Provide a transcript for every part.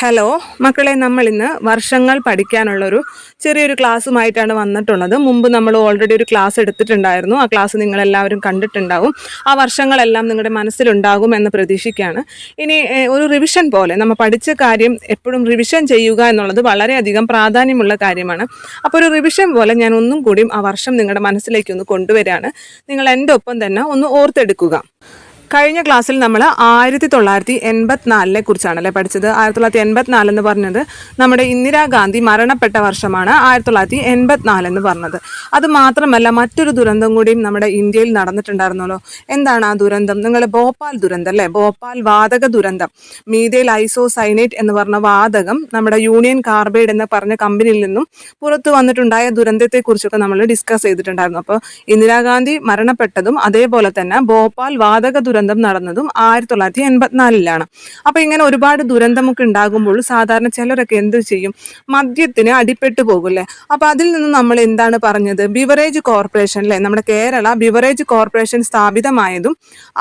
Hello മക്കളെ നമ്മൾ ഇന്ന് വർഷങ്ങൾ പഠിക്കാനുള്ളൊരു ചെറിയൊരു ക്ലാസ്സുമായിട്ടാണ് വന്നിട്ടുള്ളത്. മുമ്പ് നമ്മൾ ഓൾറെഡി ഒരു ക്ലാസ് എടുത്തിട്ടുണ്ടായിരുന്നു. ആ ക്ലാസ് നിങ്ങളെല്ലാവരും കണ്ടിട്ടുണ്ടാവും. ആ വർഷങ്ങളെല്ലാം നിങ്ങളുടെ മനസ്സിലുണ്ടാകും എന്ന് പ്രതീക്ഷിക്കുകയാണ്. ഇനി ഒരു റിവിഷൻ പോലെ നമ്മൾ പഠിച്ച കാര്യം എപ്പോഴും റിവിഷൻ ചെയ്യുക എന്നുള്ളത് വളരെയധികം പ്രാധാന്യമുള്ള കാര്യമാണ്. അപ്പോൾ ഒരു റിവിഷൻ പോലെ ഞാൻ ഒന്നും കൂടിയും ആ വർഷം നിങ്ങളുടെ മനസ്സിലേക്ക് ഒന്ന് കൊണ്ടുവരികയാണ്. നിങ്ങൾ എന്റെ ഒപ്പം തന്നെ ഒന്ന് ഓർത്തെടുക്കുക. കഴിഞ്ഞ ക്ലാസ്സിൽ നമ്മൾ ആയിരത്തി തൊള്ളായിരത്തി എൺപത്തിനാലിനെ കുറിച്ചാണ് അല്ലേ പഠിച്ചത്. ആയിരത്തി തൊള്ളായിരത്തി എൺപത്തിനാല് എന്ന് പറഞ്ഞത് നമ്മുടെ ഇന്ദിരാഗാന്ധി മരണപ്പെട്ട വർഷമാണ് ആയിരത്തി തൊള്ളായിരത്തി എൺപത്തിനാല് എന്ന് പറഞ്ഞത്. അത് മാത്രമല്ല മറ്റൊരു ദുരന്തം കൂടിയും നമ്മുടെ ഇന്ത്യയിൽ നടന്നിട്ടുണ്ടായിരുന്നല്ലോ. എന്താണ് ആ ദുരന്തം? നിങ്ങൾ ഭോപ്പാൽ ദുരന്തം അല്ലേ? ഭോപ്പാൽ വാതക ദുരന്തം. മീതയിൽ ഐസോസൈനേറ്റ് എന്ന് പറഞ്ഞ വാതകം നമ്മുടെ യൂണിയൻ കാർബൈഡ് എന്ന് പറഞ്ഞ കമ്പനിയിൽ നിന്നും പുറത്തു വന്നിട്ടുണ്ടായ ദുരന്തത്തെക്കുറിച്ചൊക്കെ നമ്മൾ ഡിസ്കസ് ചെയ്തിട്ടുണ്ടായിരുന്നു. അപ്പോൾ ഇന്ദിരാഗാന്ധി മരണപ്പെട്ടതും അതേപോലെ തന്നെ ഭോപ്പാൽ വാതക ദുരന്തം നടന്നതും ആയിരത്തി തൊള്ളായിരത്തി എൺപത്തിനാലിലാണ്. അപ്പോൾ ഇങ്ങനെ ഒരുപാട് ദുരന്തമൊക്കെ ഉണ്ടാകുമ്പോൾ സാധാരണ ചിലരൊക്കെ എന്ത് ചെയ്യും? മദ്യത്തിന് അടിപ്പെട്ടു പോകുമല്ലേ അപ്പോൾ അതിൽ നിന്ന് നമ്മൾ എന്താണ് പറഞ്ഞത്? ബിവറേജ് കോർപ്പറേഷൻ അല്ലേ? നമ്മുടെ കേരള ബിവറേജ് കോർപ്പറേഷൻ സ്ഥാപിതമായതും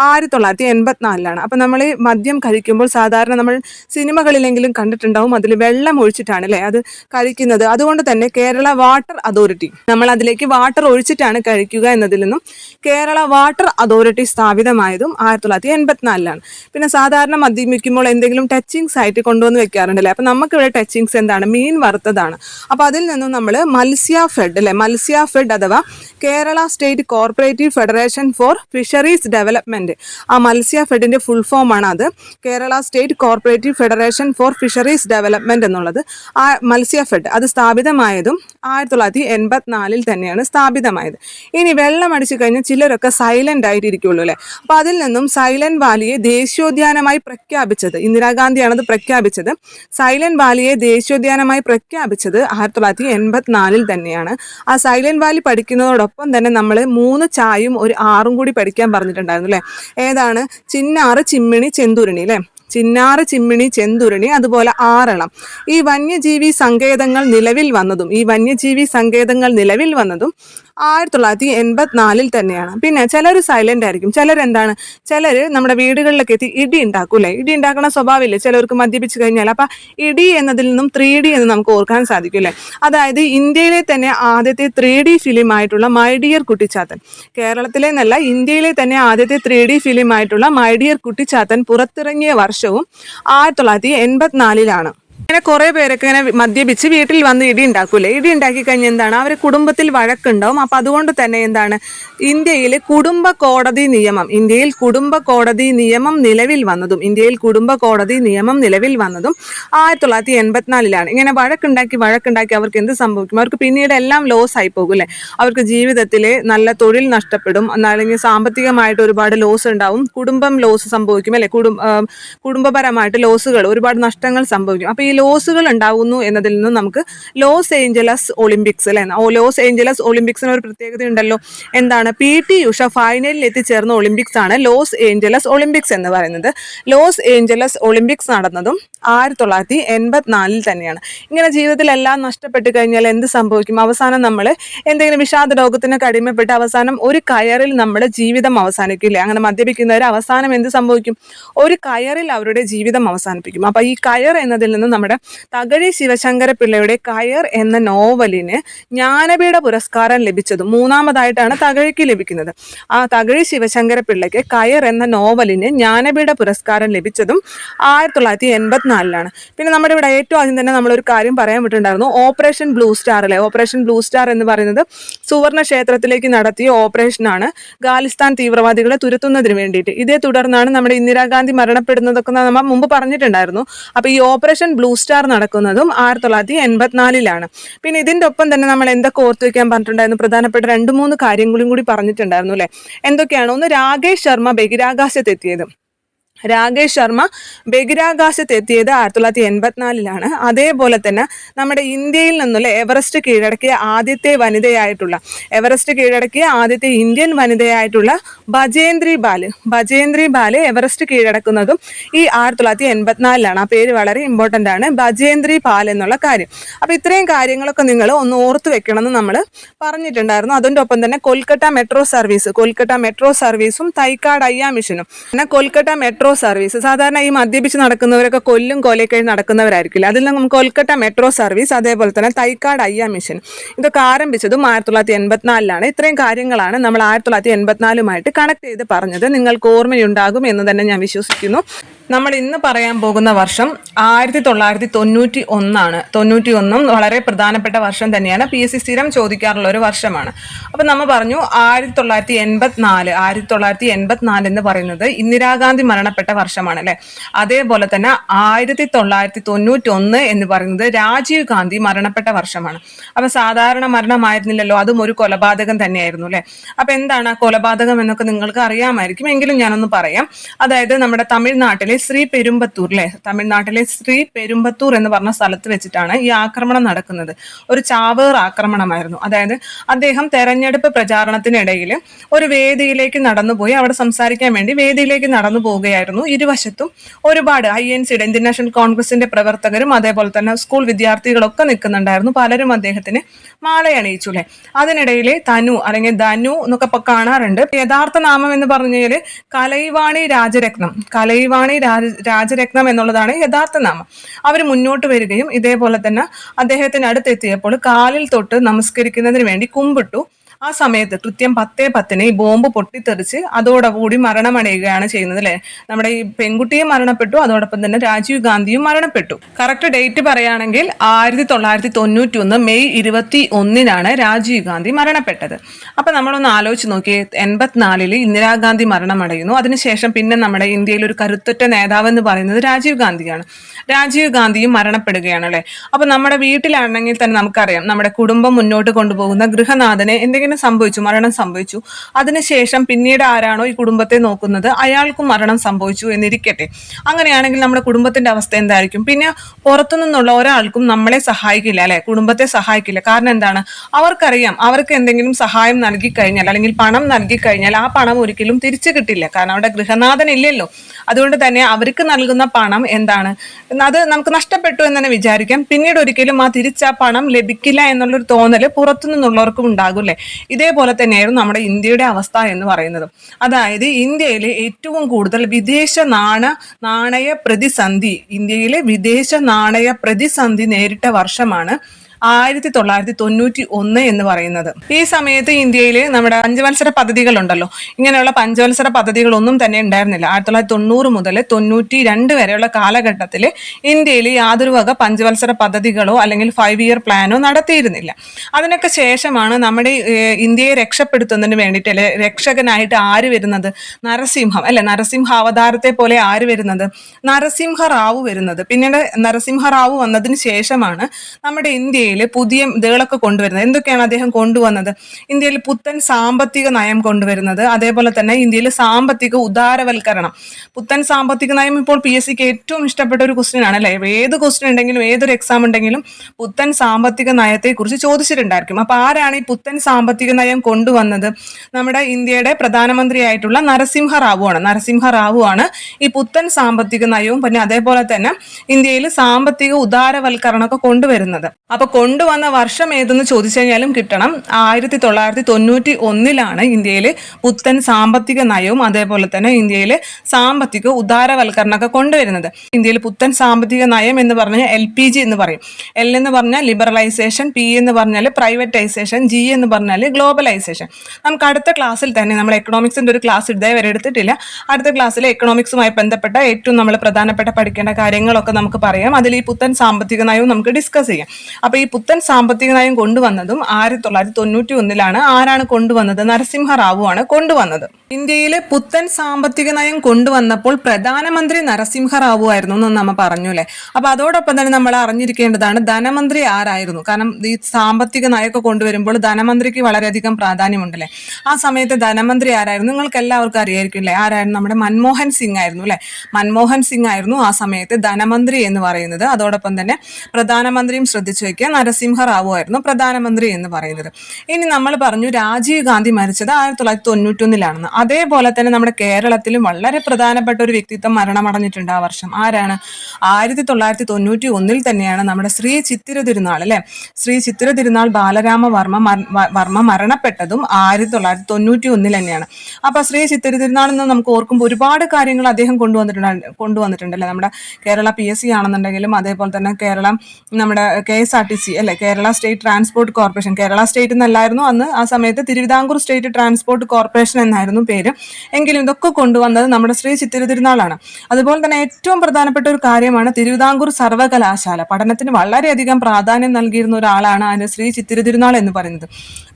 ആയിരത്തി തൊള്ളായിരത്തി എൺപത്തിനാലിലാണ്. അപ്പോൾ നമ്മൾ മദ്യം കഴിക്കുമ്പോൾ സാധാരണ നമ്മൾ സിനിമകളിലെങ്കിലും കണ്ടിട്ടുണ്ടാവും അതിൽ വെള്ളം ഒഴിച്ചിട്ടാണ് അല്ലേ അത് കഴിക്കുന്നത്. അതുകൊണ്ട് തന്നെ കേരള വാട്ടർ അതോറിറ്റി നമ്മൾ അതിലേക്ക് വാട്ടർ ഒഴിച്ചിട്ടാണ് കഴിക്കുക എന്നതിൽ നിന്നും കേരള വാട്ടർ അതോറിറ്റി സ്ഥാപിതമായതും ആയിരത്തി തൊള്ളായിരത്തി എൺപത്തിനാലിലാണ് പിന്നെ സാധാരണ മദ്യം വയ്ക്കുമ്പോൾ എന്തെങ്കിലും ടച്ചിങ്സ് ആയിട്ട് കൊണ്ടുവന്ന് വെക്കാറുണ്ടല്ലേ? അപ്പം നമുക്കിവിടെ ടച്ചിങ്സ് എന്താണ്? മീൻ വറുത്തതാണ്. അപ്പോൾ അതിൽ നിന്നും നമ്മൾ മത്സ്യ ഫെഡ് അല്ലേ? മത്സ്യ ഫെഡ് അഥവാ Kerala state corporative federation for fisheries development ആ മത്സ്യ ഫെഡിന്റെ ഫുൾ ഫോം ആണ് അത്. Kerala state corporative federation for fisheries development എന്നുള്ളത്. ആ മത്സ്യ ഫെഡ് അത് സ്ഥാപിതമായതും ആയിരത്തി തൊള്ളായിരത്തി എൺപത്തിനാലിൽ തന്നെയാണ് സ്ഥാപിതമായത്. ഇനി വെള്ളം അടിച്ചു കഴിഞ്ഞാൽ ചിലരൊക്കെ സൈലന്റ് ആയിട്ടിരിക്കുള്ളൂ അല്ലേ? അപ്പോൾ അതിൽ നിന്നും സൈലന്റ് വാലിയെ ദേശീയോദ്യാനമായി പ്രഖ്യാപിച്ചത്. ഇന്ദിരാഗാന്ധിയാണ് അത് പ്രഖ്യാപിച്ചത്. സൈലന്റ് വാലിയെ ദേശീയോദ്യാനമായി പ്രഖ്യാപിച്ചത് ആയിരത്തി തൊള്ളായിരത്തി എൺപത്തിനാലിൽ തന്നെയാണ്. ആ സൈലന്റ് വാലി പഠിക്കുന്നതോടൊപ്പം തന്നെ നമ്മൾ മൂന്ന് ചായും ഒരു ആറും കൂടി പഠിക്കാൻ പറഞ്ഞിട്ടുണ്ടായിരുന്നു അല്ലേ? ഏതാണ്? ചിന്നാറ് ചിമ്മിണി ചെന്തുരുണി അല്ലേ? ചിന്നാറ് ചിമ്മിണി ചെന്തുരുണി അതുപോലെ ആറളം. ഈ വന്യജീവി സങ്കേതങ്ങൾ നിലവിൽ വന്നതും ഈ വന്യജീവി സങ്കേതങ്ങൾ നിലവിൽ വന്നതും ആയിരത്തി തൊള്ളായിരത്തി എൺപത്തിനാലിൽ തന്നെയാണ്. പിന്നെ ചിലർ സൈലന്റ് ആയിരിക്കും. ചിലർ എന്താണ്? ചിലർ നമ്മുടെ വീടുകളിലൊക്കെ എത്തി ഇടി ഉണ്ടാക്കൂലേ ഇടി ഉണ്ടാക്കുന്ന സ്വഭാവമില്ലേ? ചിലർക്ക് മദ്യപിച്ച് കഴിഞ്ഞാൽ. അപ്പം ഇടി എന്നതിൽ നിന്നും ത്രീ ഡി എന്ന് നമുക്ക് ഓർക്കാൻ സാധിക്കില്ലേ അതായത് ഇന്ത്യയിലെ തന്നെ ആദ്യത്തെ ത്രീ ഡി ഫിലിം ആയിട്ടുള്ള മൈ ഡിയർ കുട്ടിച്ചാത്തൻ. കേരളത്തിലെ എന്നല്ല ഇന്ത്യയിലെ തന്നെ ആദ്യത്തെ ത്രീ ഡി ഫിലിം ആയിട്ടുള്ള മൈ ഡിയർ കുട്ടിച്ചാത്തൻ പുറത്തിറങ്ങിയ വർഷവും ആയിരത്തി തൊള്ളായിരത്തി എൺപത്തിനാലിലാണ് ഇങ്ങനെ കുറേ പേരൊക്കെ ഇങ്ങനെ മദ്യപിച്ച് വീട്ടിൽ വന്ന് ഇടി ഉണ്ടാക്കൂലേ? ഇടി ഉണ്ടാക്കി കഴിഞ്ഞാൽ എന്താണ്? അവർ കുടുംബത്തിൽ വഴക്കുണ്ടാവും. അപ്പം അതുകൊണ്ട് തന്നെ എന്താണ്? ഇന്ത്യയിൽ കുടുംബ കോടതി നിയമം ഇന്ത്യയിൽ കുടുംബ കോടതി നിയമം നിലവിൽ വന്നതും ഇന്ത്യയിൽ കുടുംബ കോടതി നിയമം നിലവിൽ വന്നതും ആയിരത്തി തൊള്ളായിരത്തി എൺപത്തിനാലിലാണ് ഇങ്ങനെ വഴക്കുണ്ടാക്കി വഴക്കുണ്ടാക്കി അവർക്ക് എന്ത് സംഭവിക്കും? അവർക്ക് പിന്നീട് എല്ലാം ലോസ് ആയി പോകും അല്ലേ? അവർക്ക് ജീവിതത്തിൽ നല്ല തൊഴിൽ നഷ്ടപ്പെടും. അല്ലെങ്കിൽ സാമ്പത്തികമായിട്ട് ഒരുപാട് ലോസ് ഉണ്ടാവും. കുടുംബം ലോസ് സംഭവിക്കും അല്ലേ? കുടും കുടുംബപരമായിട്ട് ലോസുകൾ ഒരുപാട് നഷ്ടങ്ങൾ സംഭവിക്കും. അപ്പോൾ ഈ ലോസുകൾ ഉണ്ടാവുന്നു എന്നതിൽ നിന്ന് നമുക്ക് ലോസ് ഏഞ്ചലസ് ഒളിമ്പിക്സ് അല്ലേ? ലോസ് ഏഞ്ചലസ് ഒളിമ്പിക്സിന് ഒരു പ്രത്യേകത ഉണ്ടല്ലോ. എന്താണ്? പി ടി ഉഷ ഫൈനലിൽ എത്തിച്ചേർന്ന ഒളിമ്പിക്സ് ആണ് ലോസ് ഏഞ്ചലസ് ഒളിമ്പിക്സ് എന്ന് പറയുന്നത്. ലോസ് ഏഞ്ചലസ് ഒളിമ്പിക്സ് നടന്നതും ആയിരത്തി തൊള്ളായിരത്തി എൺപത്തിനാലിൽ തന്നെയാണ്. ഇങ്ങനെ ജീവിതത്തിൽ എല്ലാം നഷ്ടപ്പെട്ട് കഴിഞ്ഞാൽ എന്ത് സംഭവിക്കും? അവസാനം നമ്മൾ എന്തെങ്കിലും വിഷാദ രോഗത്തിനൊക്കെ അടിമപ്പെട്ട് അവസാനം ഒരു കയറിൽ നമ്മുടെ ജീവിതം അവസാനിക്കില്ലേ? അങ്ങനെ മദ്യപിക്കുന്നവർ അവസാനം എന്ത് സംഭവിക്കും? ഒരു കയറിൽ അവരുടെ ജീവിതം അവസാനിപ്പിക്കും. അപ്പോൾ ഈ കയർ എന്നതിൽ നിന്ന് നമ്മുടെ തകഴി ശിവശങ്കര പിള്ളയുടെ കയർ എന്ന നോവലിന് ജ്ഞാനപീഠ പുരസ്കാരം ലഭിച്ചത്. മൂന്നാമതായിട്ടാണ് തകഴിക്ക് ലഭിക്കുന്നത്. ആ തകഴി ശിവശങ്കര പിള്ളയ്ക്ക് കയർ എന്ന നോവലിന് ജ്ഞാനപീഠ പുരസ്കാരം ലഭിച്ചതും ആയിരത്തി തൊള്ളായിരത്തി എൺപത്തിനാലിലാണ് പിന്നെ നമ്മുടെ ഇവിടെ ഏറ്റവും ആദ്യം തന്നെ നമ്മളൊരു കാര്യം പറയാൻ വിട്ടിട്ടുണ്ടായിരുന്നു. ഓപ്പറേഷൻ ബ്ലൂ സ്റ്റാർ അല്ലേ? ഓപ്പറേഷൻ ബ്ലൂ സ്റ്റാർ എന്ന് പറയുന്നത് സുവർണ ക്ഷേത്രത്തിലേക്ക് നടത്തിയ ഓപ്പറേഷനാണ് ഖാലിസ്ഥാൻ തീവ്രവാദികളെ തുരത്തുന്നതിന് വേണ്ടിയിട്ട്. ഇതേ തുടർന്നാണ് നമ്മുടെ ഇന്ദിരാഗാന്ധി മരണപ്പെടുന്നതൊക്കെ നമ്മൾ മുമ്പ് പറഞ്ഞിട്ടുണ്ടായിരുന്നു. അപ്പോൾ ഈ ഓപ്പറേഷൻ ബ്ലൂ സ്റ്റാർ നടക്കുന്നതും ആയിരത്തി തൊള്ളായിരത്തി എൺപത്തിനാലിലാണ് പിന്നെ ഇതിന്റെ ഒപ്പം തന്നെ നമ്മൾ എന്തൊക്കെ ഓർത്ത് വയ്ക്കാൻ പറഞ്ഞിട്ടുണ്ടായിരുന്നു? പ്രധാനപ്പെട്ട രണ്ട് മൂന്ന് കാര്യങ്ങളും കൂടി പറഞ്ഞിട്ടുണ്ടായിരുന്നു അല്ലേ? എന്തൊക്കെയാണ്? ഒന്ന് രാകേഷ് ശർമ്മ ബഹിരാകാശത്തെത്തിയത്. രാകേഷ് ശർമ്മ ബഹിരാകാശത്ത് എത്തിയത് ആയിരത്തി തൊള്ളായിരത്തി എൺപത്തിനാലിലാണ് അതേപോലെ തന്നെ നമ്മുടെ ഇന്ത്യയിൽ നിന്നുള്ള എവറസ്റ്റ് കീഴടക്കിയ ആദ്യത്തെ വനിതയായിട്ടുള്ള എവറസ്റ്റ് കീഴടക്കിയ ആദ്യത്തെ ഇന്ത്യൻ വനിതയായിട്ടുള്ള ബജേന്ദ്രി ബാൽ. ബജേന്ദ്രി ബാൽ എവറസ്റ്റ് കീഴടക്കുന്നതും ഈ ആയിരത്തി തൊള്ളായിരത്തി എൺപത്തിനാലിലാണ് ആ പേര് വളരെ ഇമ്പോർട്ടന്റ് ആണ്. ബജേന്ദ്രി പാൽ എന്നുള്ള കാര്യം. അപ്പോൾ ഇത്രയും കാര്യങ്ങളൊക്കെ നിങ്ങൾ ഒന്ന് ഓർത്ത് വെക്കണമെന്ന് നമ്മൾ പറഞ്ഞിട്ടുണ്ടായിരുന്നു. അതിന്റെ ഒപ്പം തന്നെ Kolkata metro service Kolkata metro സർവീസും തൈക്കാട് അയ്യാ മിഷനും. പിന്നെ കൊൽക്കത്ത മെട്രോ മെട്രോ സർവീസ് സാധാരണ ഈ മദ്യപിച്ച് നടക്കുന്നവരൊക്കെ കൊല്ലും കൊലയൊക്കെ നടക്കുന്നവരായിരിക്കില്ല? അതിൽ നിന്ന് കൊൽക്കട്ട മെട്രോ സർവീസ് അതേപോലെ തന്നെ തൈക്കാട് അയ്യ മിഷൻ ഇതൊക്കെ ആരംഭിച്ചതും ആയിരത്തി തൊള്ളായിരത്തി എൺപത്തിനാലിലാണ് ഇത്രയും കാര്യങ്ങളാണ് നമ്മൾ ആയിരത്തി തൊള്ളായിരത്തി എൺപത്തിനാലുമായിട്ട് കണക്ട് ചെയ്ത് പറഞ്ഞത്. നിങ്ങൾക്ക് ഓർമ്മയുണ്ടാകും എന്ന് തന്നെ ഞാൻ വിശ്വസിക്കുന്നു. നമ്മൾ ഇന്ന് പറയാൻ പോകുന്ന വർഷം ആയിരത്തി തൊള്ളായിരത്തി തൊണ്ണൂറ്റി ഒന്നാണ് തൊണ്ണൂറ്റി ഒന്നും വളരെ പ്രധാനപ്പെട്ട വർഷം തന്നെയാണ്. പി എസ് സി സ്ഥിരം ചോദിക്കാറുള്ള ഒരു വർഷമാണ്. അപ്പം നമ്മൾ പറഞ്ഞു ആയിരത്തി തൊള്ളായിരത്തി എൺപത്തിനാല് ആയിരത്തി തൊള്ളായിരത്തി എൺപത്തിനാല് എന്ന് പറയുന്നത് ഇന്ദിരാഗാന്ധി മരണപ്പെട്ട വർഷമാണ് അല്ലേ? അതേപോലെ തന്നെ ആയിരത്തി തൊള്ളായിരത്തി തൊണ്ണൂറ്റി ഒന്ന് എന്ന് പറയുന്നത് രാജീവ് ഗാന്ധി മരണപ്പെട്ട വർഷമാണ്. അപ്പം സാധാരണ മരണമായിരുന്നില്ലല്ലോ അതും ഒരു കൊലപാതകം തന്നെയായിരുന്നു അല്ലേ? അപ്പം എന്താണ് കൊലപാതകം എന്നൊക്കെ നിങ്ങൾക്ക് അറിയാമായിരിക്കും. എങ്കിലും ഞാനൊന്ന് പറയാം. അതായത് നമ്മുടെ തമിഴ്നാട്ടിലെ ശ്രീ പെരുമ്പത്തൂർ അല്ലെ തമിഴ്നാട്ടിലെ ശ്രീ പെരുമ്പത്തൂർ എന്ന് പറഞ്ഞ സ്ഥലത്ത് വെച്ചിട്ടാണ് ഈ ആക്രമണം നടക്കുന്നത്. ഒരു ചാവേർ ആക്രമണമായിരുന്നു. അതായത് അദ്ദേഹം തെരഞ്ഞെടുപ്പ് പ്രചാരണത്തിനിടയിൽ ഒരു വേദിയിലേക്ക് നടന്നുപോയി. അവിടെ സംസാരിക്കാൻ വേണ്ടി വേദിയിലേക്ക് നടന്നു പോവുകയായിരുന്നു. ഇരുവശത്തും ഒരുപാട് ഐ എൻ സിയുടെ ഇന്ത്യൻ നാഷണൽ കോൺഗ്രസിന്റെ പ്രവർത്തകരും അതേപോലെ തന്നെ സ്കൂൾ വിദ്യാർത്ഥികളൊക്കെ നിൽക്കുന്നുണ്ടായിരുന്നു. പലരും അദ്ദേഹത്തിന് മാലയണിയിച്ചു അല്ലെ അതിനിടയിൽ തനു അല്ലെങ്കിൽ ധനു എന്നൊക്കെ കാണാറുണ്ട്. യഥാർത്ഥ നാമം എന്ന് പറഞ്ഞാൽ കലൈവാണി രാജരത്നം. കലൈവാണി രാജരത്നം എന്നുള്ളതാണ് യഥാർത്ഥ നാമം. അവർ മുന്നോട്ട് വരികയും ഇതേപോലെ തന്നെ അദ്ദേഹത്തിന് അടുത്തെത്തിയപ്പോൾ കാലിൽ തൊട്ട് നമസ്കരിക്കുന്നതിന് വേണ്ടി കുമ്പിട്ടു. ആ സമയത്ത് കൃത്യം പത്തേ പത്തിന് ഈ ബോംബ് പൊട്ടിത്തെറിച്ച് അതോടുകൂടി മരണമടയുകയാണ് ചെയ്യുന്നത് അല്ലെ? നമ്മുടെ ഈ പെൺകുട്ടിയും മരണപ്പെട്ടു അതോടൊപ്പം തന്നെ രാജീവ് ഗാന്ധിയും മരണപ്പെട്ടു. കറക്റ്റ് ഡേറ്റ് പറയുകയാണെങ്കിൽ ആയിരത്തി തൊള്ളായിരത്തി തൊണ്ണൂറ്റി ഒന്ന് മെയ് ഇരുപത്തി ഒന്നിനാണ് രാജീവ് ഗാന്ധി മരണപ്പെട്ടത്. അപ്പൊ നമ്മളൊന്ന് ആലോചിച്ച് നോക്കി എൺപത്തിനാലിൽ ഇന്ദിരാഗാന്ധി മരണമടയുന്നു. അതിനുശേഷം പിന്നെ നമ്മുടെ ഇന്ത്യയിൽ ഒരു കരുത്തുറ്റ നേതാവ് എന്ന് പറയുന്നത് രാജീവ് ഗാന്ധിയാണ്. രാജീവ് ഗാന്ധിയും മരണപ്പെടുകയാണ് അല്ലെ? അപ്പൊ നമ്മുടെ വീട്ടിലാണെങ്കിൽ തന്നെ നമുക്കറിയാം നമ്മുടെ കുടുംബം മുന്നോട്ട് കൊണ്ടുപോകുന്ന ഗൃഹനാഥനെ എന്തെങ്കിലും സംഭവിച്ചു മരണം സംഭവിച്ചു. അതിനുശേഷം പിന്നീട് ആരാണോ ഈ കുടുംബത്തെ നോക്കുന്നത്? അയാൾക്കും മരണം സംഭവിച്ചു എന്നിരിക്കട്ടെ. അങ്ങനെയാണെങ്കിൽ നമ്മുടെ കുടുംബത്തിന്റെ അവസ്ഥ എന്തായിരിക്കും? പിന്നെ പുറത്തുനിന്നുള്ള ഒരാൾക്കും നമ്മളെ സഹായിക്കില്ല അല്ലെ? കുടുംബത്തെ സഹായിക്കില്ല. കാരണം എന്താണ്? അവർക്കറിയാം അവർക്ക് എന്തെങ്കിലും സഹായം നൽകി കഴിഞ്ഞാൽ അല്ലെങ്കിൽ പണം നൽകി കഴിഞ്ഞാൽ ആ പണം ഒരിക്കലും തിരിച്ചു കിട്ടില്ല. കാരണം അവിടെ ഗൃഹനാഥൻ ഇല്ലല്ലോ. അതുകൊണ്ട് തന്നെ അവർക്ക് നൽകുന്ന പണം എന്താണ്? അത് നമുക്ക് നഷ്ടപ്പെട്ടു എന്ന് തന്നെ വിചാരിക്കാം. പിന്നീട് ഒരിക്കലും ആ തിരിച്ച പണം ലഭിക്കില്ല എന്നുള്ളൊരു തോന്നൽ പുറത്തു നിന്നുള്ളവർക്കും ഉണ്ടാകൂല്ലേ ഇതേപോലെ തന്നെയായിരുന്നു നമ്മുടെ ഇന്ത്യയുടെ അവസ്ഥ എന്ന് പറയുന്നത്. അതായത് ഇന്ത്യയിലെ ഏറ്റവും കൂടുതൽ വിദേശ നാണ നാണയ പ്രതിസന്ധി ഇന്ത്യയിലെ വിദേശ നാണയ പ്രതിസന്ധി നേരിട്ട വർഷമാണ് ആയിരത്തി തൊള്ളായിരത്തി തൊണ്ണൂറ്റി ഒന്ന് എന്ന് പറയുന്നത്. ഈ സമയത്ത് ഇന്ത്യയിൽ നമ്മുടെ പഞ്ചവത്സര പദ്ധതികളുണ്ടല്ലോ. ഇങ്ങനെയുള്ള പഞ്ചവത്സര പദ്ധതികളൊന്നും തന്നെ ഉണ്ടായിരുന്നില്ല. ആയിരത്തി തൊള്ളായിരത്തി തൊണ്ണൂറ് മുതൽ തൊണ്ണൂറ്റി രണ്ട് വരെയുള്ള കാലഘട്ടത്തിൽ ഇന്ത്യയിൽ യാതൊരു വക പഞ്ചവത്സര പദ്ധതികളോ അല്ലെങ്കിൽ ഫൈവ് ഇയർ പ്ലാനോ നടത്തിയിരുന്നില്ല. അതിനൊക്കെ ശേഷമാണ് നമ്മുടെ ഇന്ത്യയെ രക്ഷപ്പെടുത്തുന്നതിന് വേണ്ടിയിട്ട് അല്ലെ രക്ഷകനായിട്ട് ആര് വരുന്നത്? നരസിംഹം അല്ലെ? നരസിംഹ അവതാരത്തെ പോലെ ആര് വരുന്നത്? നരസിംഹ റാവു വരുന്നത്. പിന്നീട് നരസിംഹ റാവു വന്നതിന് ശേഷമാണ് നമ്മുടെ ഇന്ത്യയിൽ പുതിയ ഇതുകളൊക്കെ കൊണ്ടുവരുന്നത്. എന്തൊക്കെയാണ് അദ്ദേഹം കൊണ്ടുവന്നത്? ഇന്ത്യയിൽ പുത്തൻ സാമ്പത്തിക നയം കൊണ്ടുവരുന്നത്. അതേപോലെ തന്നെ ഇന്ത്യയിൽ സാമ്പത്തിക ഉദാരവൽക്കരണം. പുത്തൻ സാമ്പത്തിക നയം ഇപ്പോൾ പി എസ് സിക്ക് ഏറ്റവും ഇഷ്ടപ്പെട്ട ഒരു ക്വസ്റ്റ്യൻ ആണ് അല്ലെ? ഏത് ക്വസ്റ്റ്യൻ ഉണ്ടെങ്കിലും ഏതൊരു എക്സാം ഉണ്ടെങ്കിലും പുത്തൻ സാമ്പത്തിക നയത്തെക്കുറിച്ച് ചോദിച്ചിട്ടുണ്ടായിരിക്കും. അപ്പോൾ ആരാണ് ഈ പുത്തൻ സാമ്പത്തിക നയം കൊണ്ടുവന്നത്? നമ്മുടെ ഇന്ത്യയുടെ പ്രധാനമന്ത്രിയായിട്ടുള്ള നരസിംഹ റാവു ആണ്. നരസിംഹ റാവു ആണ് ഈ പുത്തൻ സാമ്പത്തിക നയവും പിന്നെ അതേപോലെ തന്നെ ഇന്ത്യയിൽ സാമ്പത്തിക ഉദാരവൽക്കരണമൊക്കെ കൊണ്ടുവരുന്നത്. അപ്പൊ കൊണ്ടുവന്ന വർഷം ഏതെന്ന് ചോദിച്ചു കഴിഞ്ഞാലും കിട്ടണം. ആയിരത്തി തൊള്ളായിരത്തി തൊണ്ണൂറ്റി ഒന്നിലാണ് ഇന്ത്യയിൽ പുത്തൻ സാമ്പത്തിക നയവും അതേപോലെ തന്നെ ഇന്ത്യയിൽ സാമ്പത്തിക ഉദാരവൽക്കരണമൊക്കെ കൊണ്ടുവരുന്നത്. ഇന്ത്യയിൽ പുത്തൻ സാമ്പത്തിക നയം എന്ന് പറഞ്ഞാൽ എൽ പി ജി എന്ന് പറയും. എൽ എന്ന് പറഞ്ഞാൽ ലിബറലൈസേഷൻ പി എന്ന് പറഞ്ഞാൽ പ്രൈവറ്റൈസേഷൻ ജി എന്ന് പറഞ്ഞാൽ ഗ്ലോബലൈസേഷൻ. നമുക്ക് അടുത്ത ക്ലാസ്സിൽ തന്നെ നമ്മൾ എക്കണോമിക്സിന്റെ ഒരു ക്ലാസ് ഇതേ വരെ എടുത്തിട്ടില്ല. അടുത്ത ക്ലാസ്സിൽ എക്കണോമിക്സുമായി ബന്ധപ്പെട്ട ഏറ്റവും നമ്മൾ പ്രധാനപ്പെട്ട പഠിക്കേണ്ട കാര്യങ്ങളൊക്കെ നമുക്ക് പറയാം. അതിൽ ഈ പുത്തൻ സാമ്പത്തിക നയവും നമുക്ക് ഡിസ്കസ് ചെയ്യാം. അപ്പോൾ ഈ പുത്തൻ സാമ്പത്തിക നയം കൊണ്ടുവന്നതും ആയിരത്തി തൊള്ളായിരത്തി തൊണ്ണൂറ്റി ഒന്നിലാണ് ആരാണ് കൊണ്ടുവന്നത്? നരസിംഹ റാവു ആണ് കൊണ്ടുവന്നത്. ഇന്ത്യയിലെ പുത്തൻ സാമ്പത്തിക നയം കൊണ്ടുവന്നപ്പോൾ പ്രധാനമന്ത്രി നരസിംഹ റാവു ആയിരുന്നു എന്ന് നമ്മൾ പറഞ്ഞു അല്ലെ? അപ്പൊ അതോടൊപ്പം തന്നെ നമ്മൾ അറിഞ്ഞിരിക്കേണ്ടതാണ് ധനമന്ത്രി ആരായിരുന്നു? കാരണം ഈ സാമ്പത്തിക നയമൊക്കെ കൊണ്ടുവരുമ്പോൾ ധനമന്ത്രിക്ക് വളരെയധികം പ്രാധാന്യമുണ്ടല്ലേ ആ സമയത്ത് ധനമന്ത്രി ആരായിരുന്നു? നിങ്ങൾക്ക് എല്ലാവർക്കും അറിയായിരിക്കും അല്ലേ? ആരായിരുന്നു? നമ്മുടെ മൻമോഹൻ സിംഗ് ആയിരുന്നു അല്ലെ? മൻമോഹൻ സിംഗ് ആയിരുന്നു ആ സമയത്ത് ധനമന്ത്രി എന്ന് പറയുന്നത്. അതോടൊപ്പം തന്നെ പ്രധാനമന്ത്രിയും ശ്രദ്ധിച്ചു വെക്കുക. നരസിംഹ റാവു ആയിരുന്നു പ്രധാനമന്ത്രി എന്ന് പറയുന്നത്. ഇനി നമ്മൾ പറഞ്ഞു രാജീവ് ഗാന്ധി മരിച്ചത് ആയിരത്തി തൊള്ളായിരത്തി തൊണ്ണൂറ്റൊന്നിലാണെന്ന് അതേപോലെ തന്നെ നമ്മുടെ കേരളത്തിലും വളരെ പ്രധാനപ്പെട്ട ഒരു വ്യക്തിത്വം മരണമടഞ്ഞിട്ടുണ്ട് ആ വർഷം. ആരാണ്? ആയിരത്തി തൊള്ളായിരത്തി തൊണ്ണൂറ്റി ഒന്നിൽ തന്നെയാണ് നമ്മുടെ ശ്രീ ചിത്തിര തിരുനാൾ അല്ലെ? ശ്രീ ചിത്തിര തിരുനാൾ ബാലരാമ വർമ്മ വർമ്മ മരണപ്പെട്ടതും ആയിരത്തി തൊള്ളായിരത്തി തൊണ്ണൂറ്റി ഒന്നിൽ തന്നെയാണ്. അപ്പൊ ശ്രീ ചിത്തിര തിരുനാൾ എന്ന് നമുക്ക് ഓർക്കുമ്പോൾ ഒരുപാട് കാര്യങ്ങൾ അദ്ദേഹം കൊണ്ടുവന്നിട്ടുണ്ട് കൊണ്ടുവന്നിട്ടുണ്ടല്ലേ? നമ്മുടെ കേരള പി എസ് സി ആണെന്നുണ്ടെങ്കിലും അതേപോലെ തന്നെ കേരളം നമ്മുടെ K S R T C അല്ലെ? Kerala state transport corporation. Kerala state എന്നല്ലായിരുന്നു അന്ന് ആ സമയത്ത് തിരുവിതാംകൂർ സ്റ്റേറ്റ് ട്രാൻസ്പോർട്ട് കോർപ്പറേഷൻ എന്നായിരുന്നു പേര്. എങ്കിലും ഇതൊക്കെ കൊണ്ടുവന്നത് നമ്മുടെ ശ്രീ ചിത്തിര തിരുനാളാണ്. അതുപോലെ തന്നെ ഏറ്റവും പ്രധാനപ്പെട്ട ഒരു കാര്യമാണ് തിരുവിതാംകൂർ സർവകലാശാല. പഠനത്തിന് വളരെയധികം പ്രാധാന്യം നൽകിയിരുന്ന ഒരാളാണ് അതിന് ശ്രീ ചിത്തിര തിരുനാൾ എന്ന് പറയുന്നത്.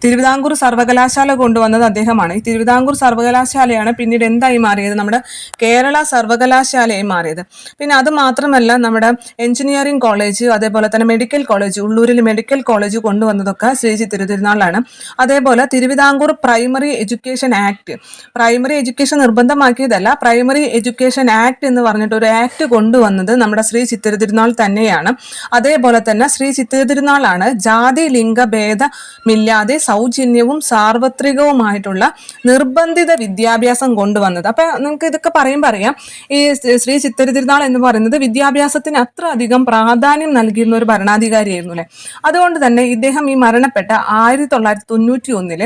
തിരുവിതാംകൂർ സർവകലാശാല കൊണ്ടുവന്നത് അദ്ദേഹമാണ്. ഈ തിരുവിതാംകൂർ സർവകലാശാലയാണ് പിന്നീട് എന്തായി മാറിയത്? നമ്മുടെ കേരള സർവകലാശാലയായി മാറിയത്. പിന്നെ അത് മാത്രമല്ല നമ്മുടെ എഞ്ചിനീയറിംഗ് കോളേജ് അതേപോലെ തന്നെ മെഡിക്കൽ കോളേജ് ഉള്ളൂരിൽ മെഡിക്കൽ കോളേജ് കൊണ്ടുവന്നതൊക്കെ ശ്രീ ചിത്തിര തിരുനാളാണ് അതേപോലെ Thiruvithamkoor primary education act. Primary education നിർബന്ധമാക്കിയതല്ല primary education act എന്ന് പറഞ്ഞിട്ട് ഒരു ആക്ട് കൊണ്ടുവന്നത് നമ്മുടെ ശ്രീ ചിത്തിര തിരുനാൾ തന്നെയാണ്. അതേപോലെ തന്നെ ശ്രീ ചിത്തിര തിരുനാളാണ് ജാതി ലിംഗ ഭേദമില്ലാതെ സൗജന്യവും സാർവത്രികവുമായിട്ടുള്ള നിർബന്ധിത വിദ്യാഭ്യാസം കൊണ്ടുവന്നത്. അപ്പൊ നിങ്ങൾക്ക് ഇതൊക്കെ പറയുമ്പോൾ അറിയാം ഈ ശ്രീ ചിത്തിര തിരുനാൾ എന്ന് പറയുന്നത് വിദ്യാഭ്യാസത്തിന് അത്ര അധികം പ്രാധാന്യം നൽകിയിരുന്ന ഒരു ഭരണാധികാരിയായിരുന്നു അല്ലെ അതുകൊണ്ട് തന്നെ ഇദ്ദേഹം ഈ മരണപ്പെട്ട ആയിരത്തി തൊള്ളായിരത്തി തൊണ്ണൂറ്റി ഒന്നിൽ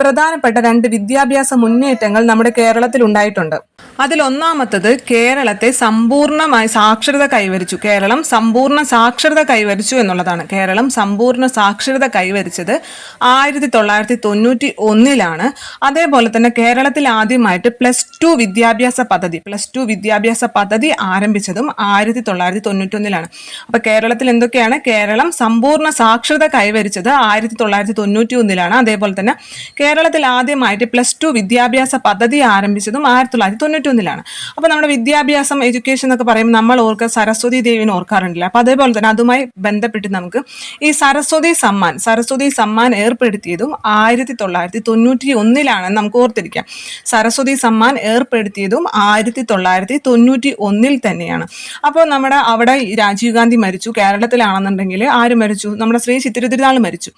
പ്രധാനപ്പെട്ട രണ്ട് വിദ്യാഭ്യാസ മുന്നേറ്റങ്ങൾ നമ്മുടെ കേരളത്തിൽ ഉണ്ടായിട്ടുണ്ട്. അതിൽ ഒന്നാമത്തത് കേരളത്തെ സമ്പൂർണമായി സാക്ഷരത കൈവരിച്ചു. കേരളം സമ്പൂർണ സാക്ഷരത കൈവരിച്ചു എന്നുള്ളതാണ്. കേരളം സമ്പൂർണ സാക്ഷരത കൈവരിച്ചത് ആയിരത്തി തൊള്ളായിരത്തി തൊണ്ണൂറ്റി ഒന്നിലാണ് അതേപോലെ തന്നെ കേരളത്തിൽ ആദ്യമായിട്ട് പ്ലസ് ടു വിദ്യാഭ്യാസ പദ്ധതി പ്ലസ് ടു വിദ്യാഭ്യാസ പദ്ധതി ആരംഭിച്ചതും ആയിരത്തി തൊള്ളായിരത്തി തൊണ്ണൂറ്റി ഒന്നിലാണ് അപ്പൊ കേരളത്തിൽ എന്തൊക്കെയാണ്? കേരളം സമ്പൂർണ സാക്ഷരത കൈവരിച്ചത് ആയിരത്തി തൊള്ളായിരത്തി തൊണ്ണൂറ്റി ഒന്നിലാണ് അതേപോലെ തന്നെ കേരളത്തിൽ ആദ്യമായിട്ട് പ്ലസ് ടു വിദ്യാഭ്യാസ പദ്ധതി ആരംഭിച്ചതും ആയിരത്തി തൊള്ളായിരത്തി തൊണ്ണൂറ്റി ഒന്നിലാണ് അപ്പൊ നമ്മുടെ വിദ്യാഭ്യാസം എഡ്യൂക്കേഷൻ എന്നൊക്കെ പറയുമ്പോൾ നമ്മൾ ഓർക്കുക സരസ്വതി ദേവിനെ ഓർക്കാറുണ്ടല്ലോ? അപ്പൊ അതേപോലെ തന്നെ അതുമായി ബന്ധപ്പെട്ട് നമുക്ക് ഈ സരസ്വതി സമ്മാൻ സരസ്വതി സമ്മാൻ ഏർപ്പെടുത്തിയതും ആയിരത്തി തൊള്ളായിരത്തി തൊണ്ണൂറ്റി ഒന്നിലാണെന്ന് നമുക്ക് ഓർത്തിരിക്കാം. സരസ്വതി സമ്മാൻ ഏർപ്പെടുത്തിയതും ആയിരത്തി തൊള്ളായിരത്തി തൊണ്ണൂറ്റി ഒന്നിൽ തന്നെയാണ്. അപ്പോൾ നമ്മുടെ അവിടെ രാജീവ് ഗാന്ധി മരിച്ചു. കേരളത്തിലാണെന്നുണ്ടെങ്കിൽ ആര് മരിച്ചു. നമ്മുടെ ശ്രീ ചിത്തിര തിരുനാൾ മരിച്ചു.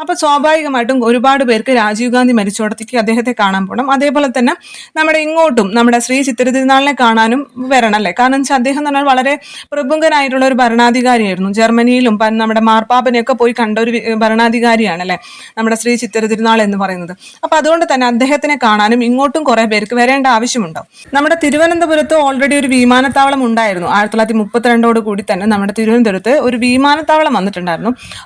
അപ്പോൾ സ്വാഭാവികമായിട്ടും ഒരുപാട് പേർക്ക് രാജീവ് ഗാന്ധി മരിച്ചോടത്തേക്ക് അദ്ദേഹത്തെ കാണാൻ പോകണം അതേപോലെ തന്നെ നമ്മുടെ ഇങ്ങോട്ടും നമ്മുടെ ശ്രീ ചിത്തിര തിരുനാളിനെ കാണാനും വരണം അല്ലേ? കാരണം വെച്ചാൽ അദ്ദേഹം എന്ന് പറഞ്ഞാൽ വളരെ പ്രമുഖനായിട്ടുള്ള ഒരു ഭരണാധികാരിയായിരുന്നു. ജർമ്മനിയിലും നമ്മുടെ മാർപ്പാപ്പനെയൊക്കെ പോയി കണ്ട ഒരു ഭരണാധികാരിയാണ് അല്ലേ? നമ്മുടെ ശ്രീ ചിത്തിര തിരുനാൾ എന്ന് പറയുന്നത്. അപ്പൊ അതുകൊണ്ട് തന്നെ അദ്ദേഹത്തിനെ കാണാനും ഇങ്ങോട്ടും കുറെ പേർക്ക് വരേണ്ട ആവശ്യമുണ്ടോ? നമ്മുടെ തിരുവനന്തപുരത്ത് ഓൾറെഡി ഒരു വിമാനത്താവളം ഉണ്ടായിരുന്നു. ആയിരത്തി തൊള്ളായിരത്തി മുപ്പത്തിരണ്ടോട് കൂടി തന്നെ നമ്മുടെ തിരുവനന്തപുരത്ത് ഒരു വിമാനത്താവളം വന്നിട്ടുണ്ടായിരുന്നു.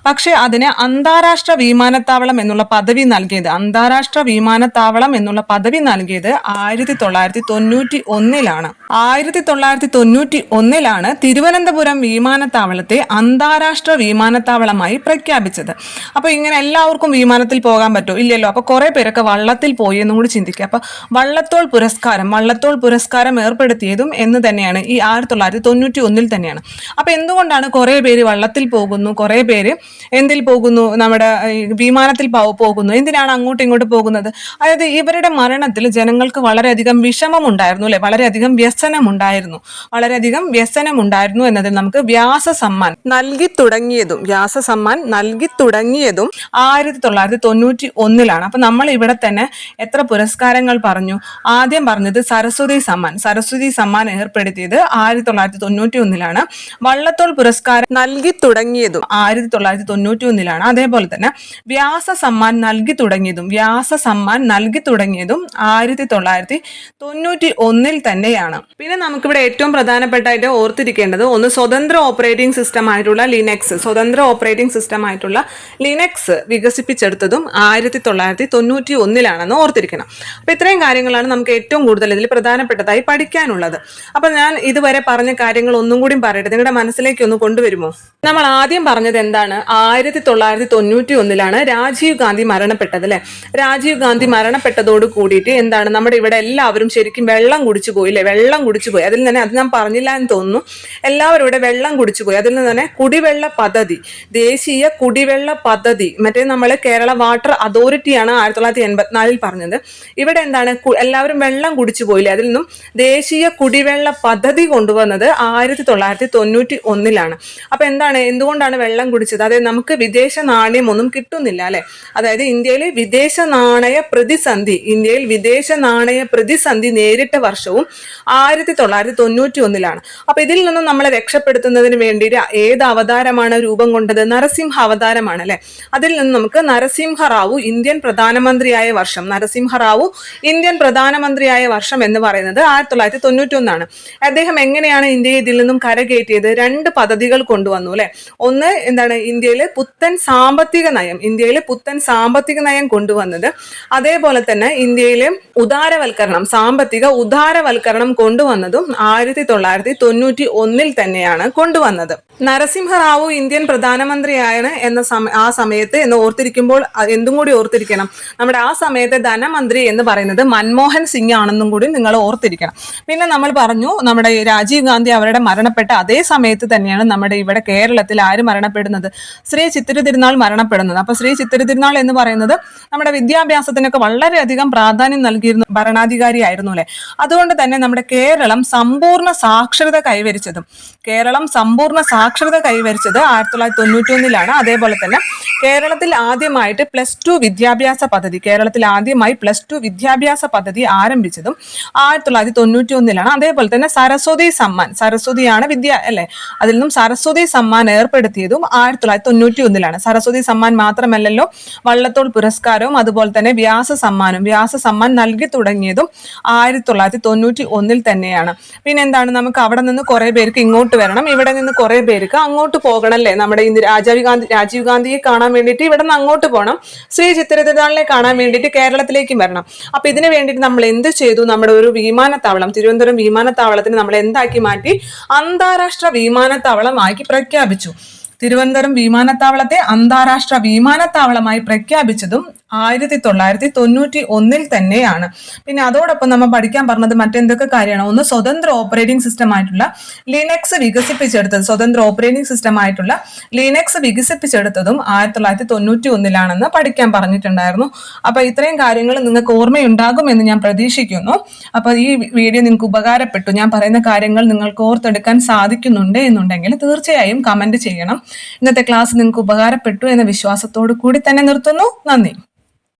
പക്ഷേ അതിന് അന്താരാഷ്ട്ര വിമാനത്താവളം എന്നുള്ള പദവി നൽകിയത് അന്താരാഷ്ട്ര വിമാനത്താവളം എന്നുള്ള പദവി നൽകിയത് ആയിരത്തി തൊള്ളായിരത്തി തൊണ്ണൂറ്റി ഒന്നിലാണ് ആയിരത്തി തൊള്ളായിരത്തി തൊണ്ണൂറ്റി ഒന്നിലാണ് തിരുവനന്തപുരം വിമാനത്താവളത്തെ അന്താരാഷ്ട്ര വിമാനത്താവളമായി പ്രഖ്യാപിച്ചത്. അപ്പോൾ ഇങ്ങനെ എല്ലാവർക്കും വിമാനത്തിൽ പോകാൻ പറ്റുമോ ഇല്ലല്ലോ. അപ്പോൾ കുറേ പേരൊക്കെ വള്ളത്തിൽ പോയി എന്നും കൂടി ചിന്തിക്കുക. അപ്പോൾ വള്ളത്തോൾ പുരസ്കാരം വള്ളത്തോൾ പുരസ്കാരം ഏർപ്പെടുത്തിയതും എന്ന് തന്നെയാണ് ഈ ആയിരത്തി തൊള്ളായിരത്തി തൊണ്ണൂറ്റി ഒന്നിൽ തന്നെയാണ്. അപ്പോൾ എന്തുകൊണ്ടാണ് കുറേ പേര് വള്ളത്തിൽ പോകുന്നു കുറെ പേര് എന്തിൽ പോകുന്നു? നമ്മുടെ വിമാനത്തിൽ പോകുന്നു. എന്തിനാണ് അങ്ങോട്ടും ഇങ്ങോട്ടും പോകുന്നത്? അതായത് ഇവരുടെ മരണത്തിൽ ജനങ്ങൾക്ക് വളരെയധികം വിഷമമുണ്ടായിരുന്നു അല്ലെ? വളരെയധികം വ്യസനമുണ്ടായിരുന്നു. വളരെയധികം വ്യസനമുണ്ടായിരുന്നു എന്നതിൽ നമുക്ക് വ്യാസ സമ്മാൻ നൽകി തുടങ്ങിയതും വ്യാസ സമ്മാൻ നൽകി തുടങ്ങിയതും ആയിരത്തി തൊള്ളായിരത്തി തൊണ്ണൂറ്റി ഒന്നിലാണ്. അപ്പൊ നമ്മൾ ഇവിടെ തന്നെ എത്ര പുരസ്കാരങ്ങൾ പറഞ്ഞു? ആദ്യം പറഞ്ഞത് സരസ്വതി സമ്മാൻ. സരസ്വതി സമ്മാൻ ഏർപ്പെടുത്തിയത് ആയിരത്തി തൊള്ളായിരത്തി തൊണ്ണൂറ്റി ഒന്നിലാണ്. വള്ളത്തോൾ പുരസ്കാരം നൽകി തുടങ്ങിയതും ആയിരത്തി തൊള്ളായിരത്തി തൊണ്ണൂറ്റി ഒന്നിലാണ് അതേപോലെ തന്നെ വ്യാസ സമ്മാൻ നൽകി തുടങ്ങിയതും വ്യാസ സമ്മാൻ നൽകി തുടങ്ങിയതും ആയിരത്തി തൊള്ളായിരത്തി തൊണ്ണൂറ്റി ഒന്നിൽ തന്നെയാണ്. പിന്നെ നമുക്കിവിടെ ഏറ്റവും പ്രധാനപ്പെട്ടായിട്ട് ഓർത്തിരിക്കേണ്ടത് ഒന്ന് സ്വതന്ത്ര ഓപ്പറേറ്റിംഗ് സിസ്റ്റം ആയിട്ടുള്ള ലിനക്സ് സ്വതന്ത്ര ഓപ്പറേറ്റിംഗ് സിസ്റ്റം ആയിട്ടുള്ള ലിനക്സ് വികസിപ്പിച്ചെടുത്തതും ആയിരത്തി തൊള്ളായിരത്തി തൊണ്ണൂറ്റി ഒന്നിലാണെന്ന് ഓർത്തിരിക്കണം. അപ്പൊ ഇത്രയും കാര്യങ്ങളാണ് നമുക്ക് ഏറ്റവും കൂടുതൽ ഇതിൽ പ്രധാനപ്പെട്ടതായി പഠിക്കാനുള്ളത്. അപ്പൊ ഞാൻ ഇതുവരെ പറഞ്ഞ കാര്യങ്ങൾ ഒന്നും കൂടി പറയട്ടെ. നിങ്ങളുടെ മനസ്സിലേക്ക് ഒന്ന് കൊണ്ടുവരുമോ? നമ്മൾ ആദ്യം പറഞ്ഞത് എന്താണ് ആയിരത്തി തൊള്ളായിരത്തി തൊണ്ണൂറ്റി ഒന്നിലാണ് രാജീവ് ഗാന്ധി മരണപ്പെട്ടത് അല്ലെ? രാജീവ് ഗാന്ധി മരണപ്പെട്ടതോട് കൂടിയിട്ട് എന്താണ്? നമ്മുടെ ഇവിടെ എല്ലാവരും ശരിക്കും വെള്ളം കുടിച്ചു പോയി അല്ലെ? വെള്ളം കുടിച്ചു പോയി. അതിൽ തന്നെ അത് ഞാൻ പറഞ്ഞില്ല എന്ന് തോന്നുന്നു. എല്ലാവരും ഇവിടെ വെള്ളം കുടിച്ചു പോയി. അതിൽ നിന്ന് തന്നെ കുടിവെള്ള പദ്ധതി ദേശീയ കുടിവെള്ള പദ്ധതി മറ്റേ നമ്മൾ കേരള വാട്ടർ അതോറിറ്റിയാണ് ആയിരത്തി തൊള്ളായിരത്തി എൺപത്തിനാലിൽ പറഞ്ഞത്. ഇവിടെ എന്താണ്? എല്ലാവരും വെള്ളം കുടിച്ചു പോയില്ലേ? അതിൽ നിന്നും ദേശീയ കുടിവെള്ള പദ്ധതി കൊണ്ടുവന്നത് ആയിരത്തി തൊള്ളായിരത്തി തൊണ്ണൂറ്റി ഒന്നിലാണ് അപ്പൊ എന്താണ്? എന്തുകൊണ്ടാണ് വെള്ളം വെള്ളം കുടിച്ചത്. അതായത് നമുക്ക് വിദേശ നാണയം ഒന്നും കിട്ടുന്നില്ല അല്ലെ? അതായത് ഇന്ത്യയിൽ വിദേശ നാണയ പ്രതിസന്ധി ഇന്ത്യയിൽ വിദേശ നാണയ പ്രതിസന്ധി നേരിട്ട വർഷവും ആയിരത്തി തൊള്ളായിരത്തി തൊണ്ണൂറ്റി ഒന്നിലാണ് അപ്പൊ ഇതിൽ നിന്നും നമ്മളെ രക്ഷപ്പെടുത്തുന്നതിന് വേണ്ടി ഏത് അവതാരമാണ് രൂപം കൊണ്ടത്? നരസിംഹ അവതാരമാണ് അല്ലെ? അതിൽ നിന്ന് നമുക്ക് നരസിംഹ റാവു ഇന്ത്യൻ പ്രധാനമന്ത്രിയായ വർഷം. നരസിംഹ റാവു ഇന്ത്യൻ പ്രധാനമന്ത്രിയായ വർഷം എന്ന് പറയുന്നത് ആയിരത്തി തൊള്ളായിരത്തി തൊണ്ണൂറ്റി ഒന്നാണ് അദ്ദേഹം എങ്ങനെയാണ് ഇന്ത്യയെ ഇതിൽ നിന്നും കരകയറ്റിയത്? രണ്ട് പദ്ധതികൾ കൊണ്ടുവന്നു അല്ലെ? ഒന്ന് എന്താണ്? ഇന്ത്യയിലെ പുത്തൻ സാമ്പത്തിക നയം ഇന്ത്യയിലെ പുത്തൻ സാമ്പത്തിക നയം കൊണ്ടുവന്നത് അതേപോലെ തന്നെ ഇന്ത്യയിലെ ഉദാരവൽക്കരണം സാമ്പത്തിക ഉദാരവൽക്കരണം കൊണ്ടുവന്നതും ആയിരത്തി തൊള്ളായിരത്തി തൊണ്ണൂറ്റി ഒന്നിൽ തന്നെയാണ് കൊണ്ടുവന്നത്. നരസിംഹറാവു ഇന്ത്യൻ പ്രധാനമന്ത്രിയാണ് എന്ന സമ ആ സമയത്ത് എന്ന് ഓർത്തിരിക്കുമ്പോൾ എന്തും കൂടി ഓർത്തിരിക്കണം. നമ്മുടെ ആ സമയത്തെ ധനമന്ത്രി എന്ന് പറയുന്നത് മൻമോഹൻ സിംഗ് ആണെന്നും കൂടി നിങ്ങൾ ഓർത്തിരിക്കണം. പിന്നെ നമ്മൾ പറഞ്ഞു നമ്മുടെ രാജീവ് ഗാന്ധി അവരുടെ മരണപ്പെട്ട അതേ സമയത്ത് തന്നെയാണ് നമ്മുടെ ഇവിടെ കേരളത്തിൽ ആര് മരണപ്പെടുന്നത് ശ്രീ ചിത്തിരി തിരുനാൾ മരണപ്പെടുന്നത്. അപ്പൊ ശ്രീ ചിത്തിരി തിരുനാൾ എന്ന് പറയുന്നത് നമ്മുടെ വിദ്യാഭ്യാസത്തിനൊക്കെ വളരെയധികം പ്രാധാന്യം നൽകിയിരുന്ന ഭരണാധികാരിയായിരുന്നു അല്ലെ? അതുകൊണ്ട് തന്നെ നമ്മുടെ കേരളം സമ്പൂർണ സാക്ഷരത കൈവരിച്ചതും കേരളം സമ്പൂർണ സാക്ഷരത കൈവരിച്ചത് ആയിരത്തി തൊള്ളായിരത്തി തൊണ്ണൂറ്റി ഒന്നിലാണ് അതേപോലെ തന്നെ കേരളത്തിൽ ആദ്യമായിട്ട് പ്ലസ് ടു വിദ്യാഭ്യാസ പദ്ധതി കേരളത്തിൽ ആദ്യമായി പ്ലസ് ടു വിദ്യാഭ്യാസ പദ്ധതി ആരംഭിച്ചതും ആയിരത്തി തൊള്ളായിരത്തി തൊണ്ണൂറ്റി ഒന്നിലാണ് അതേപോലെ തന്നെ സരസ്വതി സമ്മാൻ സരസ്വതിയാണ് വിദ്യ അല്ലെ? അതിൽ നിന്നും സരസ്വതി സമ്മാൻ ഏർപ്പെടുത്തിയതും ആയിരത്തി തൊള്ളായിരത്തി തൊണ്ണൂറ്റി ഒന്നിലാണ് സരസ്വതി സമ്മാൻ മാത്രമല്ലല്ലോ വള്ളത്തോൾ പുരസ്കാരവും അതുപോലെ തന്നെ വ്യാസ സമ്മാനം വ്യാസ സമ്മാൻ നൽകി തുടങ്ങിയതും ആയിരത്തി തൊള്ളായിരത്തി തൊണ്ണൂറ്റി ഒന്നിൽ തന്നെയാണ്. പിന്നെ എന്താണ് നമുക്ക് അവിടെ നിന്ന് കുറെ പേർക്ക് ഇങ്ങോട്ട് വരണം. ഇവിടെ നിന്ന് കുറെ പേർക്ക് അങ്ങോട്ട് പോകണല്ലേ നമ്മുടെ ഇന്ത്യ രാജീവ് ഗാന്ധി രാജീവ് ഗാന്ധിയെ കാണാൻ വേണ്ടിയിട്ട് ഇവിടെ നിന്ന് അങ്ങോട്ട് പോകണം. ശ്രീ ചിത്തിരതിരുനാളിനെ കാണാൻ വേണ്ടിയിട്ട് കേരളത്തിലേക്കും വരണം. അപ്പൊ ഇതിന് വേണ്ടിയിട്ട് നമ്മൾ എന്ത് ചെയ്തു? നമ്മുടെ ഒരു വിമാനത്താവളം തിരുവനന്തപുരം വിമാനത്താവളത്തിന് നമ്മൾ എന്താക്കി മാറ്റി? അന്താരാഷ്ട്ര വിമാനത്താവളമാക്കി പ്രഖ്യാപിച്ചു. തിരുവനന്തപുരം വിമാനത്താവളത്തെ അന്താരാഷ്ട്ര വിമാനത്താവളമായി പ്രഖ്യാപിച്ചതും ആയിരത്തി തൊള്ളായിരത്തി തൊണ്ണൂറ്റി ഒന്നിൽ തന്നെയാണ്. പിന്നെ അതോടൊപ്പം നമ്മൾ പഠിക്കാൻ പറഞ്ഞത് മറ്റെന്തൊക്കെ കാര്യമാണ്? ഒന്ന് സ്വതന്ത്ര ഓപ്പറേറ്റിംഗ് സിസ്റ്റം ആയിട്ടുള്ള ലിനക്സ് വികസിപ്പിച്ചെടുത്തത്. സ്വതന്ത്ര ഓപ്പറേറ്റിംഗ് സിസ്റ്റം ആയിട്ടുള്ള ലിനക്സ് വികസിപ്പിച്ചെടുത്തതും ആയിരത്തി തൊള്ളായിരത്തി തൊണ്ണൂറ്റി ഒന്നിലാണെന്ന് പഠിക്കാൻ പറഞ്ഞിട്ടുണ്ടായിരുന്നു. അപ്പൊ ഇത്രയും കാര്യങ്ങൾ നിങ്ങൾക്ക് ഓർമ്മയുണ്ടാകുമെന്ന് ഞാൻ പ്രതീക്ഷിക്കുന്നു. അപ്പൊ ഈ വീഡിയോ നിങ്ങൾക്ക് ഉപകാരപ്പെട്ടു. ഞാൻ പറയുന്ന കാര്യങ്ങൾ നിങ്ങൾക്ക് ഓർത്തെടുക്കാൻ സാധിക്കുന്നുണ്ട് എന്നുണ്ടെങ്കിൽ തീർച്ചയായും കമന്റ് ചെയ്യണം. ഇന്നത്തെ ക്ലാസ് നിങ്ങൾക്ക് ഉപകാരപ്പെട്ടു എന്ന വിശ്വാസത്തോടു കൂടി തന്നെ നിർത്തുന്നു. നന്ദി.